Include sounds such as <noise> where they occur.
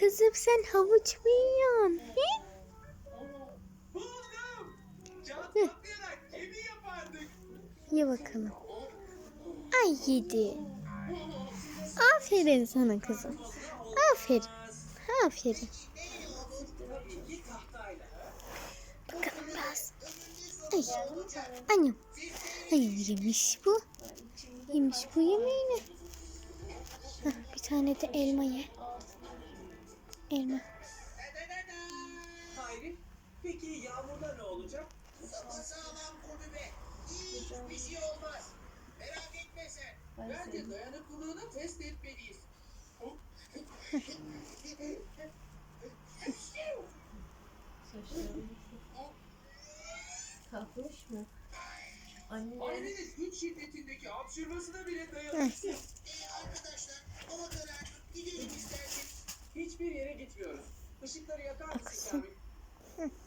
Kızım sen havuç mu yiyorsun? He? Buldum. Ye bakalım. Ay yedi. Aferin sana kızım. Aferin. Aferin. Bakalım biraz. Ay. Annem. Annem yemiş bu. Yemiş bu yemeğini. Hah, bir tane de elma ye. Elma. Hayri, peki yağmurda ne olacak? Sağlam kurdu be. Hiçbir şey olmaz. Merak etme sen. Bence dayanıklılığını test etmeliyiz. Kalkmış mı? Anne. Ailenin güç şiddetindeki hapşırmasına bile dayanır. Işıkları yakar mısın. Kamil? <laughs>